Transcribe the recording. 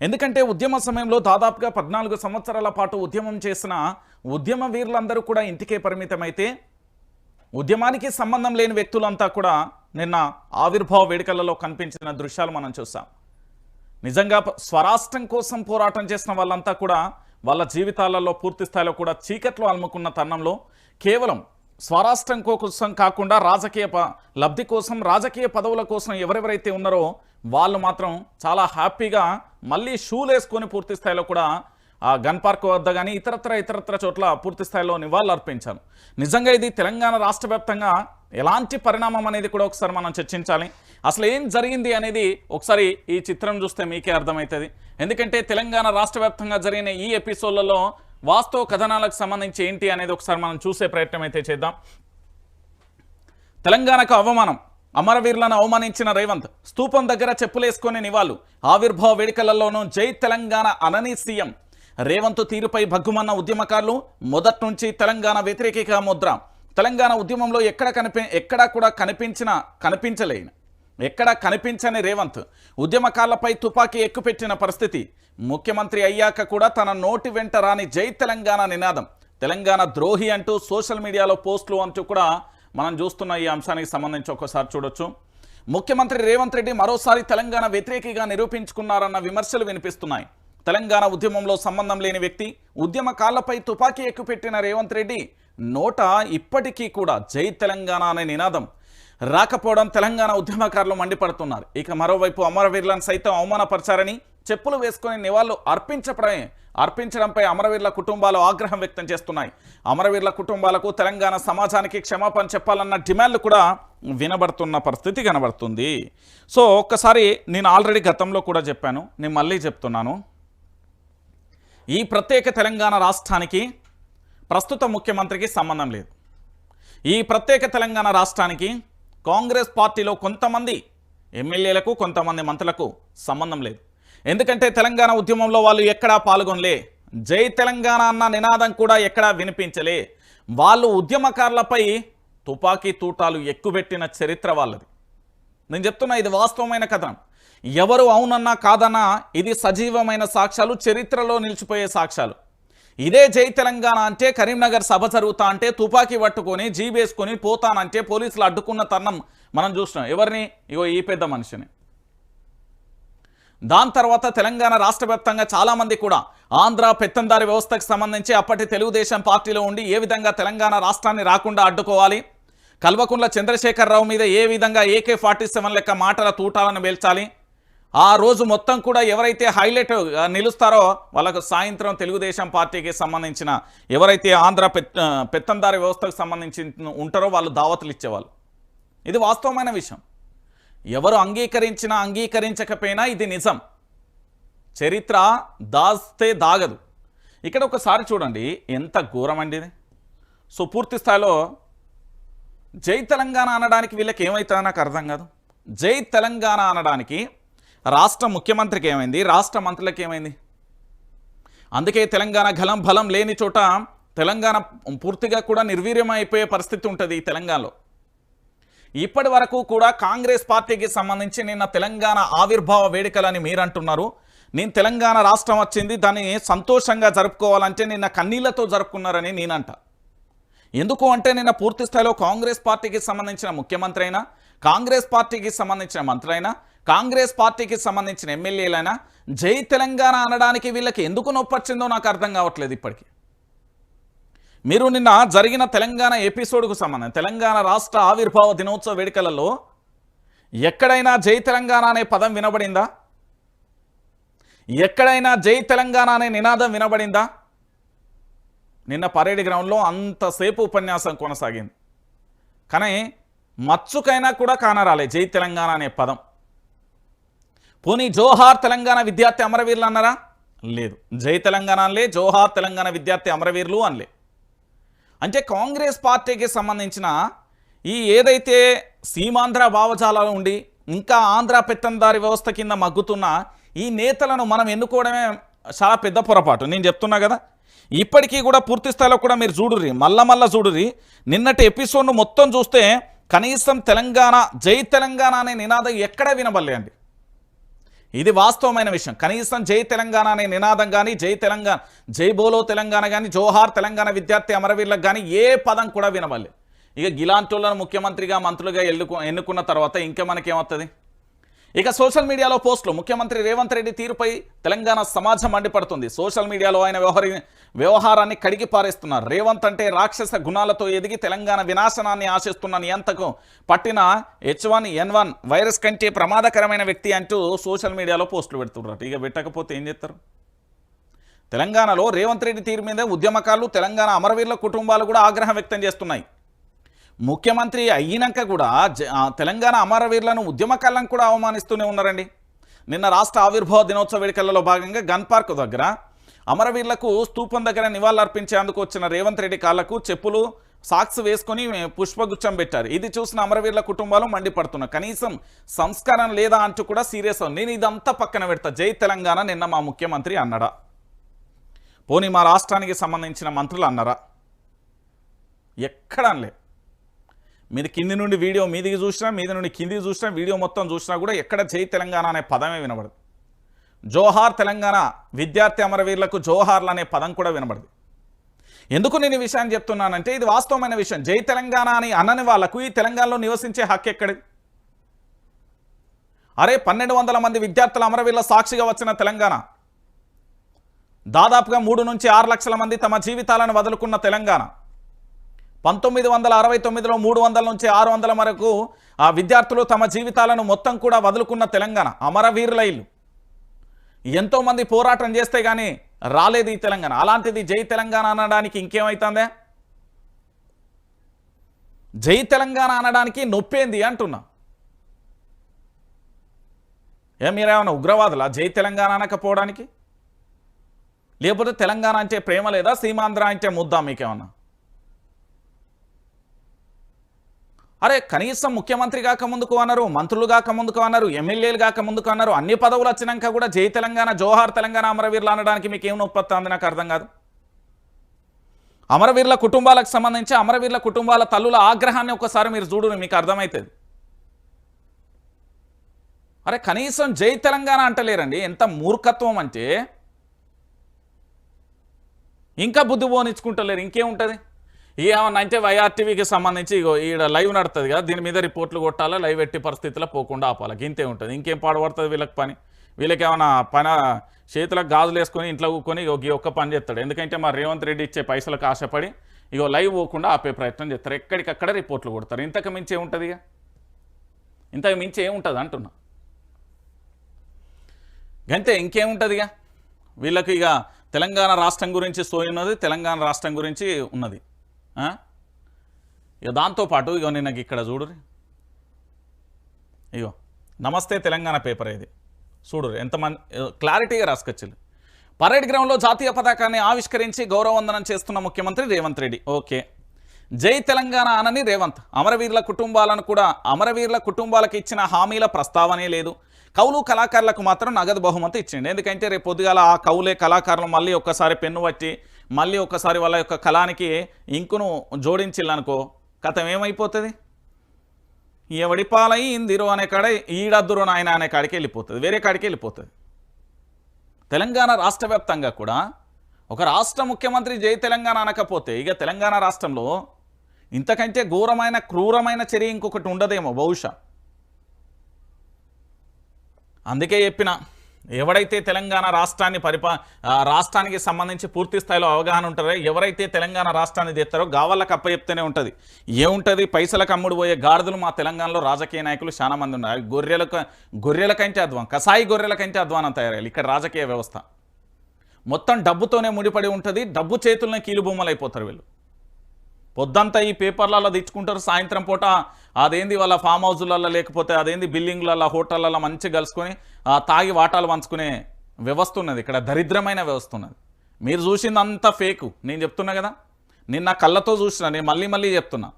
ఎందుకంటే ఉద్యమ సమయంలో దాదాపుగా పద్నాలుగు సంవత్సరాల పాటు ఉద్యమం చేసిన ఉద్యమ వీరులందరూ కూడా ఇంటికే పరిమితమైతే ఉద్యమానికి సంబంధం లేని వ్యక్తులంతా కూడా నిన్న ఆవిర్భావ వేడుకలలో కనిపించిన దృశ్యాలు మనం చూసాం. నిజంగా స్వరాష్ట్రం కోసం పోరాటం చేసిన వాళ్ళంతా కూడా వాళ్ళ జీవితాలలో పూర్తి స్థాయిలో కూడా చీకట్లో అలుముకున్న తరుణంలో కేవలం స్వరాష్ట్రం కోసం కాకుండా రాజకీయ ప- లబ్ధి కోసం రాజకీయ పదవుల కోసం ఎవరెవరైతే ఉన్నారో వాళ్ళు మాత్రం చాలా హ్యాపీగా మళ్ళీ షూలు వేసుకొని పూర్తి స్థాయిలో కూడా ఆ గన్ పార్క్ వద్ద కానీ ఇతరత్ర ఇతరత్ర చోట్ల పూర్తి స్థాయిలో నివాళులు అర్పించాను నిజంగా ఇది తెలంగాణ రాష్ట్ర ఎలాంటి పరిణామం అనేది కూడా ఒకసారి మనం చర్చించాలి. అసలు ఏం జరిగింది అనేది ఒకసారి ఈ చిత్రం చూస్తే మీకే అర్థమవుతుంది. ఎందుకంటే తెలంగాణ రాష్ట్ర జరిగిన ఈ ఎపిసోడ్లలో వాస్తవ కథనాలకు సంబంధించి ఏంటి అనేది ఒకసారి మనం చూసే ప్రయత్నం అయితే చేద్దాం. తెలంగాణకు అవమానం. అమరవీరులను అవమానించిన రేవంత్ స్తూపం దగ్గర చెప్పులేసుకునే నివాళు. ఆవిర్భావ వేడుకలలోనూ జై తెలంగాణ అనని సీఎం. రేవంత్ తీరుపై భగ్గుమన్న ఉద్యమకారులు మొదటి నుంచి తెలంగాణ వ్యతిరేకిక ముద్ర. తెలంగాణ ఉద్యమంలో ఎక్కడ కనిపి ఎక్కడా కూడా కనిపించిన కనిపించలేని ఎక్కడ కనిపించని రేవంత్ ఉద్యమకాలపై తుపాకీ ఎక్కుపెట్టిన పరిస్థితి. ముఖ్యమంత్రి అయ్యాక కూడా తన నోటి వెంట రాని జై తెలంగాణ నినాదం. తెలంగాణ ద్రోహి అంటూ సోషల్ మీడియాలో పోస్టులు అంటూ కూడా మనం చూస్తున్న ఈ అంశానికి సంబంధించి ఒకసారి చూడొచ్చు. ముఖ్యమంత్రి రేవంత్ రెడ్డి మరోసారి తెలంగాణ వ్యతిరేకిగా నిరూపించుకున్నారన్న విమర్శలు వినిపిస్తున్నాయి. తెలంగాణ ఉద్యమంలో సంబంధం లేని వ్యక్తి ఉద్యమ కాళ్ళపై తుపాకీ ఎక్కుపెట్టిన రేవంత్ రెడ్డి నోట ఇప్పటికీ కూడా జై తెలంగాణ అనే నినాదం రాకపోవడం తెలంగాణ ఉద్యమకారులు మండిపడుతున్నారు. ఇక మరోవైపు అమరవీరులను సైతం అవమానపరిచారని చెప్పులు వేసుకొని నివాళులు అర్పించడమే అర్పించడంపై అమరవీరుల కుటుంబాలు ఆగ్రహం వ్యక్తం చేస్తున్నాయి. అమరవీరుల కుటుంబాలకు తెలంగాణ సమాజానికి క్షమాపణ చెప్పాలన్న డిమాండ్లు కూడా వినబడుతున్న పరిస్థితి కనబడుతుంది. సో ఒక్కసారి నేను ఆల్రెడీ గతంలో కూడా చెప్పాను నేను మళ్ళీ చెప్తున్నాను. ఈ ప్రత్యేక తెలంగాణ రాష్ట్రానికి ప్రస్తుత ముఖ్యమంత్రికి సంబంధం లేదు. ఈ ప్రత్యేక తెలంగాణ రాష్ట్రానికి కాంగ్రెస్ పార్టీలో కొంతమంది ఎమ్మెల్యేలకు కొంతమంది మంత్రులకు సంబంధం లేదు. ఎందుకంటే తెలంగాణ ఉద్యమంలో వాళ్ళు ఎక్కడా పాల్గొనలే. జై తెలంగాణ అన్న నినాదం కూడా ఎక్కడా వినిపించలే. వాళ్ళు ఉద్యమకారులపై తుపాకీ తూటాలు ఎక్కుబెట్టిన చరిత్ర వాళ్ళది. నేను చెప్తున్నా ఇది వాస్తవమైన కథనం. ఎవరు అవునన్నా కాదన్నా ఇది సజీవమైన సాక్ష్యాలు చరిత్రలో నిలిచిపోయే సాక్ష్యాలు. ఇదే జై తెలంగాణ అంటే కరీంనగర్ సభ జరుగుతా అంటే తుపాకీ పట్టుకొని జీబేసుకొని పోతానంటే పోలీసులు అడ్డుకున్న తరుణం మనం చూసినాం ఎవరిని? ఇగో ఈ పెద్ద మనిషిని. దాని తర్వాత తెలంగాణ రాష్ట్ర వ్యాప్తంగా చాలామంది కూడా ఆంధ్ర పెత్తందారి వ్యవస్థకు సంబంధించి అప్పటి తెలుగుదేశం పార్టీలో ఉండి ఏ విధంగా తెలంగాణ రాష్ట్రాన్ని రాకుండా అడ్డుకోవాలి? కల్వకుంట్ల చంద్రశేఖరరావు మీద ఏ విధంగా ఏకే ఫార్టీ సెవెన్ లెక్క మాటల తూటాలను పేల్చాలి ఆ రోజు మొత్తం కూడా ఎవరైతే హైలైట్ నిలుస్తారో వాళ్ళకు సాయంత్రం తెలుగుదేశం పార్టీకి సంబంధించిన ఎవరైతే ఆంధ్ర పెత్ పెత్తందారి వ్యవస్థకు సంబంధించి ఉంటారో వాళ్ళు దావతులు ఇచ్చేవాళ్ళు. ఇది వాస్తవమైన విషయం. ఎవరు అంగీకరించినా అంగీకరించకపోయినా ఇది నిజం. చరిత్ర దాస్తే దాగదు. ఇక్కడ ఒకసారి చూడండి ఎంత ఘోరం అండి ఇది. సో పూర్తి స్థాయిలో జై తెలంగాణ అనడానికి వీళ్ళకి ఏమవుతుందో నాకు అర్థం కాదు. జై తెలంగాణ అనడానికి రాష్ట్ర ముఖ్యమంత్రికి ఏమైంది? రాష్ట్ర మంత్రులకు ఏమైంది? అందుకే తెలంగాణ గలం బలం లేని చోట తెలంగాణ పూర్తిగా కూడా నిర్వీర్యం అయిపోయే పరిస్థితి ఉంటుంది ఈ తెలంగాణలో. ఇప్పటి వరకు కూడా కాంగ్రెస్ పార్టీకి సంబంధించి నిన్న తెలంగాణ ఆవిర్భావ వేడుకలని మీరంటున్నారు. నేను తెలంగాణ రాష్ట్రం వచ్చింది దాన్ని సంతోషంగా జరుపుకోవాలంటే నిన్న కన్నీళ్ళతో జరుపుకున్నారని నేనంట. ఎందుకు అంటే నిన్న పూర్తి స్థాయిలో కాంగ్రెస్ పార్టీకి సంబంధించిన ముఖ్యమంత్రి అయినా కాంగ్రెస్ పార్టీకి సంబంధించిన మంత్రి అయినా కాంగ్రెస్ పార్టీకి సంబంధించిన ఎమ్మెల్యేలైనా జై తెలంగాణ అనడానికి వీళ్ళకి ఎందుకు నొప్పొచ్చిందో నాకు అర్థం కావట్లేదు ఇప్పటికీ. మీరు నిన్న జరిగిన తెలంగాణ ఎపిసోడ్కు సంబంధం తెలంగాణ రాష్ట్ర ఆవిర్భావ దినోత్సవ వేడుకలలో ఎక్కడైనా జై తెలంగాణ అనే పదం వినబడిందా? ఎక్కడైనా జై తెలంగాణ అనే నినాదం వినబడిందా? నిన్న పరేడ్ గ్రౌండ్లో అంతసేపు ఉపన్యాసం కొనసాగింది. కానీ మచ్చుకైనా కూడా కానరాలే జై తెలంగాణ అనే పదం. పోనీ జోహార్ తెలంగాణ విద్యార్థి అమరవీరులు అన్నారా? లేదు. జై తెలంగాణ అనలే జోహార్ తెలంగాణ విద్యార్థి అమరవీరులు అనలే. అంటే కాంగ్రెస్ పార్టీకి సంబంధించిన ఈ ఏదైతే సీమాంధ్ర భావజాలాలు ఉండి ఇంకా ఆంధ్ర పెత్తందారి వ్యవస్థ కింద మగ్గుతున్న ఈ నేతలను మనం ఎన్నుకోవడమే చాలా పెద్ద పొరపాటు. నేను చెప్తున్నా కదా. ఇప్పటికీ కూడా పూర్తి స్థాయిలో కూడా మీరు చూడుర్రి మళ్ళా మళ్ళా చూడుర్రి. నిన్నటి ఎపిసోడ్ను మొత్తం చూస్తే కనీసం తెలంగాణ జై తెలంగాణ అనే నినాదం ఎక్కడ వినబల్లే అండి ఇది వాస్తవమైన విషయం. కనీసం జై తెలంగాణ అనే నినాదం కానీ జై తెలంగాణ జై బోలో తెలంగాణ కానీ జోహార్ తెలంగాణ విద్యార్థి అమరవీరులకు కానీ ఏ పదం కూడా వినవాలి ఇక గిలాంటోళ్ళను ముఖ్యమంత్రిగా మంత్రులుగా ఎల్లుకు ఎన్నుకున్న తర్వాత ఇంకా మనకేమవుతుంది ఇక సోషల్ మీడియాలో పోస్టులు. ముఖ్యమంత్రి రేవంత్ రెడ్డి తీరుపై తెలంగాణ సమాజం మండిపడుతుంది. సోషల్ మీడియాలో ఆయన వ్యవహరి వ్యవహారాన్ని కడిగి పారేస్తున్నారు. రేవంత్ అంటే రాక్షస గుణాలతో ఎదిగి తెలంగాణ వినాశనాన్ని ఆశిస్తున్న నియంతకు పట్టిన H one N one virus కంటే ప్రమాదకరమైన వ్యక్తి అంటూ సోషల్ మీడియాలో పోస్టులు పెడుతున్నారు. ఇక పెట్టకపోతే ఏం చేస్తారు? తెలంగాణలో రేవంత్ రెడ్డి తీరు మీద ఉద్యమకారులు తెలంగాణ అమరవీరుల కుటుంబాలు కూడా ఆగ్రహం వ్యక్తం చేస్తున్నాయి. ముఖ్యమంత్రి అయినాక కూడా తెలంగాణ అమరవీరులను ఉద్యమకాలను కూడా అవమానిస్తూనే ఉన్నారండి. నిన్న రాష్ట్ర ఆవిర్భావ దినోత్సవ వేడుకలలో భాగంగా గన్ పార్క్ దగ్గర అమరవీరులకు స్తూపం దగ్గర నివాళులర్పించేందుకు వచ్చిన రేవంత్ రెడ్డి కాళ్ళకు చెప్పులు సాక్స్ వేసుకొని పుష్పగుచ్చం పెట్టారు. ఇది చూసిన అమరవీరుల కుటుంబాలు మండిపడుతున్నాయి కనీసం సంస్కారం లేదా అంటూ కూడా సీరియస్ నేను ఇదంతా పక్కన పెడతా. జై తెలంగాణ నిన్న మా ముఖ్యమంత్రి అన్నడా. పోనీ మా రాష్ట్రానికి సంబంధించిన మంత్రులు అన్నారా? ఎక్కడ మీరు కింది నుండి వీడియో మీదికి చూసినా మీది నుండి కిందికి చూసినా వీడియో మొత్తం చూసినా కూడా ఎక్కడ జై తెలంగాణ అనే పదమే వినబడదు. జోహార్ తెలంగాణ విద్యార్థి అమరవీరులకు జోహార్లు అనే పదం కూడా వినబడదు. ఎందుకు నేను ఈ విషయాన్ని చెప్తున్నానంటే ఇది వాస్తవమైన విషయం. జై తెలంగాణ అని అనని వాళ్ళకు ఈ తెలంగాణలో నివసించే హక్కు ఎక్కడ అరే పన్నెండు వందల మంది విద్యార్థుల అమరవీరుల సాక్షిగా వచ్చిన తెలంగాణ. దాదాపుగా మూడు నుంచి ఆరు లక్షల మంది తమ జీవితాలను వదులుకున్న తెలంగాణ. పంతొమ్మిది వందల అరవై తొమ్మిదిలో మూడు వందల నుంచి ఆరు వందల వరకు ఆ విద్యార్థులు తమ జీవితాలను మొత్తం కూడా వదులుకున్న తెలంగాణ అమరవీరుల ఇల్లు. ఎంతోమంది పోరాటం చేస్తే కానీ రాలేదు ఈ తెలంగాణ. అలాంటిది జై తెలంగాణ అనడానికి ఇంకేమవుతుందే జై తెలంగాణ అనడానికి నొప్పేంది అంటున్నా. ఏ మీరేమన్నా ఉగ్రవాదులా జై తెలంగాణ అనకపోవడానికి? లేకపోతే తెలంగాణ అంటే ప్రేమ లేదా సీమాంధ్ర అంటే ముద్దా మీకేమన్నా? అరే కనీసం ముఖ్యమంత్రి కాక ముందుకు అన్నారు మంత్రులు కాక ముందుకు అన్నారు ఎమ్మెల్యేలు కాక ముందుకు అన్నారు అన్ని పదవులు వచ్చినాక కూడా జై తెలంగాణ జోహార్ తెలంగాణ అమరవీరులు అనడానికి మీకు ఏం అంది నాకు అర్థం కాదు. అమరవీరుల కుటుంబాలకు సంబంధించి అమరవీరుల కుటుంబాల తల్లుల ఆగ్రహాన్ని ఒకసారి మీరు చూడు మీకు అర్థమవుతుంది అరే కనీసం జై తెలంగాణ అంటలేరండి ఎంత మూర్ఖత్వం అంటే. ఇంకా బుద్ధి పోనిచ్చుకుంటలేరు ఇంకేముంటుంది? ఏమన్నా అంటే వైఆర్టీవీకి సంబంధించి ఇగో ఈడ లైవ్ నడుతుంది కదా దీని మీద రిపోర్ట్లు కొట్టాలా లైవ్ ఎట్టి పరిస్థితిలో పోకుండా ఆపాలి? ఇంతే ఉంటుంది. ఇంకేం పాడబడుతుంది వీళ్ళకి పని? వీళ్ళకి ఏమైనా పని చేతులకు గాజులు వేసుకొని ఇంట్లో కూకొని ఇగో ఈ ఒక్క పని చేస్తాడు. ఎందుకంటే మా రేవంత్ రెడ్డి ఇచ్చే పైసలకు ఆశపడి ఇగో లైవ్ పోకుండా ఆపే ప్రయత్నం చేస్తారు. ఎక్కడికక్కడ రిపోర్ట్లు కొడతారు. ఇంతకు మించి ఏముంటుంది ఇక ఇంతకు మించి ఏముంటుంది అంటున్నా. గంతే ఇంకేముంటుందిగా ఇక వీళ్ళకి ఇక తెలంగాణ రాష్ట్రం గురించి సోయి ఉన్నది తెలంగాణ రాష్ట్రం గురించి ఉన్నది. ఇక దాంతోపాటు ఇగో నాకు ఇక్కడ చూడు ఇగో నమస్తే తెలంగాణ పేపర్ ఇది. చూడు ఎంతమంది క్లారిటీగా రాసుకొచ్చింది పరేడ్ గ్రౌండ్లో జాతీయ పతాకాన్ని ఆవిష్కరించి గౌరవవందనం చేస్తున్న ముఖ్యమంత్రి రేవంత్ రెడ్డి. ఓకే. జై తెలంగాణ అనని రేవంత్. అమరవీరుల కుటుంబాలను కూడా అమరవీరుల కుటుంబాలకు ఇచ్చిన హామీల ప్రస్తావనే లేదు. కౌలు కళాకారులకు మాత్రం నగదు బహుమతి ఇచ్చిండు. ఎందుకంటే రేపు పొద్దుగాల ఆ కౌలే కళాకారులు మళ్ళీ ఒక్కసారి పెన్ను పట్టి మళ్ళీ ఒకసారి వాళ్ళ యొక్క కళానికి ఇంకును జోడించిల్లనుకో కథం ఏమైపోతుంది? ఎవడి పాలై ఇందిరు అనే కాడ ఈడద్దురు నాయన అనే కాడికి వెళ్ళిపోతుంది వేరే కాడికి వెళ్ళిపోతుంది. తెలంగాణ రాష్ట్ర కూడా ఒక రాష్ట్ర ముఖ్యమంత్రి జై తెలంగాణ అనకపోతే ఇక తెలంగాణ రాష్ట్రంలో ఇంతకంటే ఘోరమైన క్రూరమైన చర్య ఇంకొకటి ఉండదేమో బహుశా. అందుకే చెప్పిన ఎవడైతే తెలంగాణ రాష్ట్రాన్ని పరిపా రాష్ట్రానికి సంబంధించి పూర్తి స్థాయిలో అవగాహన ఉంటారో ఎవరైతే తెలంగాణ రాష్ట్రాన్ని తెస్తారో గావాళ్ళకి అప్పచెప్తేనే ఉంటుంది. ఏముంటుంది? పైసలకు అమ్ముడు పోయే గాడిదలు మా తెలంగాణలో రాజకీయ నాయకులు చాలా మంది ఉన్నారు. గొర్రెలకు గొర్రెల కంటే అధ్వానం కసాయి గొర్రెల కంటే అధ్వానం తయారయ్యాలి ఇక్కడ రాజకీయ వ్యవస్థ. మొత్తం డబ్బుతోనే ముడిపడి ఉంటుంది. డబ్బు చేతులనే కీలుబొమ్మలు అయిపోతారు వీళ్ళు. పొద్దంతా ఈ పేపర్లలో తెచ్చుకుంటారు సాయంత్రం పూట అదేంది వాళ్ళ ఫామ్ హౌజులలో లేకపోతే అదేంది బిల్డింగ్లలో హోటళ్ళలో మంచిగా కలుసుకొని తాగి వాటాలు పంచుకునే వ్యవస్థ ఉన్నది. ఇక్కడ దరిద్రమైన వ్యవస్థ ఉన్నది. మీరు చూసిందంతా ఫేకు. నేను చెప్తున్నా కదా? నిన్న కళ్ళతో చూసిన నేను మళ్ళీ మళ్ళీ చెప్తున్నా.